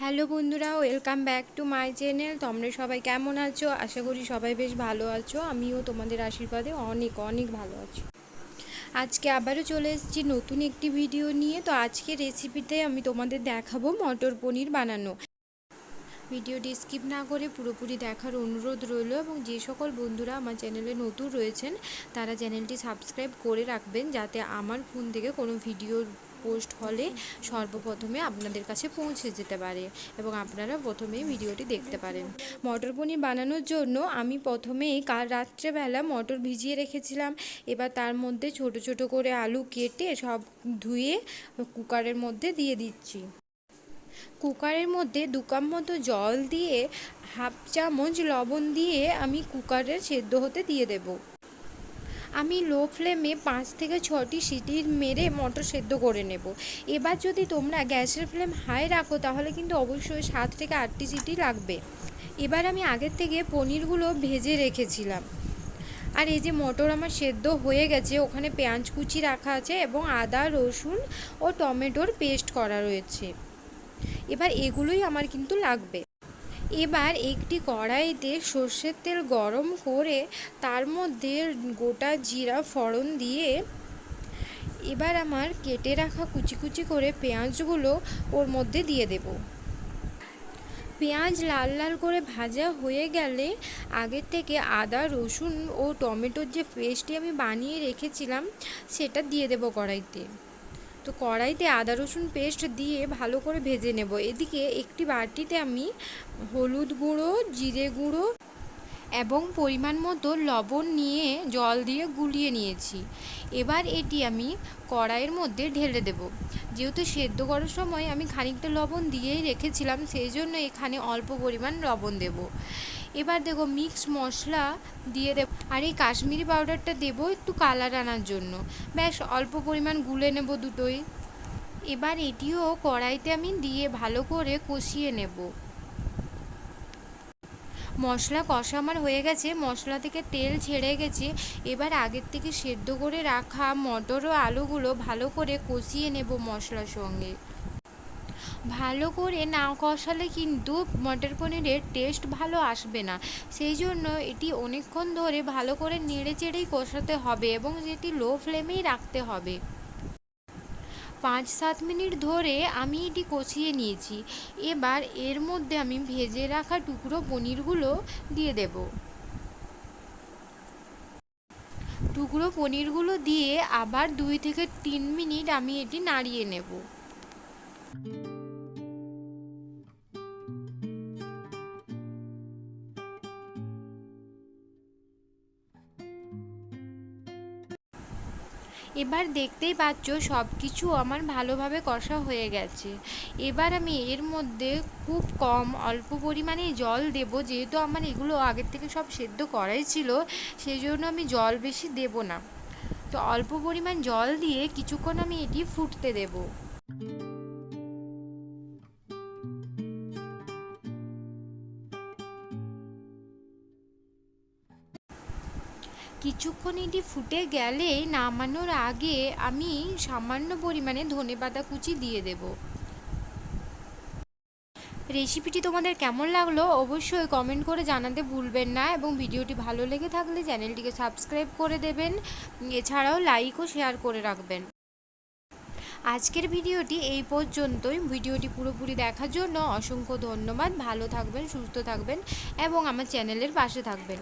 Hello বন্ধুরা, welcome back to my channel. তোমরা সবাই কেমন আছো? আশা করি সবাই বেশ ভালো আছো। আমিও তোমাদের আশীর্বাদে অনেক অনেক ভালো আছি। আজকে আবারও চলে এসেছি নতুন একটি ভিডিও নিয়ে। তো আজকে রেসিপিতে আমি তোমাদের দেখাবো মটর পনির বানানো। ভিডিওটি স্কিপ না করে পুরোপুরি দেখার অনুরোধ রইল এবং যে সকল বন্ধুরা আমার চ্যানেলে নতুন রয়েছেন, তারা চ্যানেলটি সাবস্ক্রাইব করে রাখবেন যাতে আমার ফোন থেকে কোনো ভিডিও পোস্ট হলে সর্বপ্রথমে আপনাদের কাছে পৌঁছে যেতে পারে এবং আপনারা প্রথমেই ভিডিওটি দেখতে পারেন। মটর পনির বানানোর জন্য আমি প্রথমেই কাল রাত্রেবেলা মটর ভিজিয়ে রেখেছিলাম। এবার তার মধ্যে ছোট ছোট করে আলু কেটে সব ধুয়ে কুকারের মধ্যে দিয়ে দিচ্ছি। কুকারের মধ্যে দু কাপ মতো জল দিয়ে হাফ চামচ লবণ দিয়ে আমি কুকারে সেদ্ধ হতে দিয়ে দেব। আমি লো ফ্লেমে পাঁচ থেকে ছটি সিটি মেরে মটর সেদ্ধ করে নেব। এবার যদি তোমরা গ্যাসের ফ্লেম হাই রাখো, তাহলে কিন্তু অবশ্যই সাত থেকে আটটি সিটি লাগবে। এবার আমি আগের থেকে পনিরগুলো ভেজে রেখেছিলাম। আর এই যে মটর আমার সেদ্ধ হয়ে গেছে, ওখানে পেঁয়াজ কুচি রাখা আছে এবং আদা, রসুন ও টমেটোর পেস্ট করা রয়েছে। এবার এগুলোই আমার কিন্তু লাগবে। এবার একটি কড়াইতে সর্ষের তেল গরম করে তার মধ্যে গোটা জিরা ফোড়ন দিয়ে এবার আমার কেটে রাখা কুচি কুচি করে পেঁয়াজগুলো ওর মধ্যে দিয়ে দেব। পেঁয়াজ লাল লাল করে ভাজা হয়ে গেলে আগের থেকে আদা, রসুন ও টমেটোর যে পেস্টটি আমি বানিয়ে রেখেছিলাম, সেটা দিয়ে দেবো কড়াইতে। তো কড়াইতে আদা, রসুন পেস্ট দিয়ে ভালো করে ভেজে নেব। এদিকে একটি বাটিতে আমি হলুদ গুঁড়ো, জিরে গুঁড়ো এবং পরিমাণ মতো লবণ নিয়ে জল দিয়ে গুলিয়ে নিয়েছি। এবার এটি আমি কড়াইয়ের মধ্যে ঢেলে দেব। যেহেতু সেদ্ধ করার সময় আমি খানিকটা লবণ দিয়েই রেখেছিলাম, সেই জন্য এখানে অল্প পরিমাণ লবণ দেব। এবার দেখো মিক্স মশলা দিয়ে দেব। আর এই কাশ্মীরি পাউডারটা দেব একটু কালার আনার জন্য। ব্যাস, অল্প পরিমাণ গুলে নেব দুটোই। এবার এটিও কড়াইতে আমি দিয়ে ভালো করে কষিয়ে নেব। মশলা কষা আমার হয়ে গেছে, মশলা থেকে তেল ছেড়ে গেছে। এবার আগের থেকে সেদ্ধ করে রাখা মটর ও আলুগুলো ভালো করে কষিয়ে নেব মশলার সঙ্গে। ভালো করে না কষালে কিন্তু মটর পনিরের টেস্ট ভালো আসবে না। সেই জন্য এটি অনেকক্ষণ ধরে ভালো করে নেড়ে চেড়েই কষাতে হবে এবং যেটি লো ফ্লেমেই রাখতে হবে। পাঁচ সাত মিনিট ধরে আমি এটি কষিয়ে নিয়েছি। এবার এর মধ্যে আমি ভেজে রাখা টুকরো পনিরগুলো দিয়ে দেব। টুকরো পনিরগুলো দিয়ে আবার দুই থেকে তিন মিনিট আমি এটি নাড়িয়ে নেব। এবার দেখতেই পাচ্ছ সব কিছু আমার ভালোভাবে কষা হয়ে গেছে। এবার আমি এর মধ্যে খুব কম অল্প পরিমাণে জল দেব, যেহেতু আমার এগুলো আগের থেকে সব সেদ্ধ করাই ছিল সেই জন্য আমি জল বেশি দেব না। তো অল্প পরিমাণ জল দিয়ে কিছুক্ষণ আমি এটি ফুটতে দেবো। কিছুক্ষণ এটি ফুটে গেলে নামানোর আগে আমি সামান্য পরিমাণে ধনেপাতা কুচি দিয়ে দেব। রেসিপিটি তোমাদের কেমন লাগল অবশ্যই কমেন্ট করে জানাতে ভুলবেন না এবং ভিডিওটি ভালো লেগে থাকলে চ্যানেলটিকে সাবস্ক্রাইব করে দেবেন। এছাড়াও লাইক ও শেয়ার করে রাখবেন। আজকের ভিডিওটি এই পর্যন্তই। ভিডিওটি পুরোপুরি দেখার জন্য অসংখ্য ধন্যবাদ। ভালো থাকবেন, সুস্থ থাকবেন এবং আমার চ্যানেলের পাশে থাকবেন।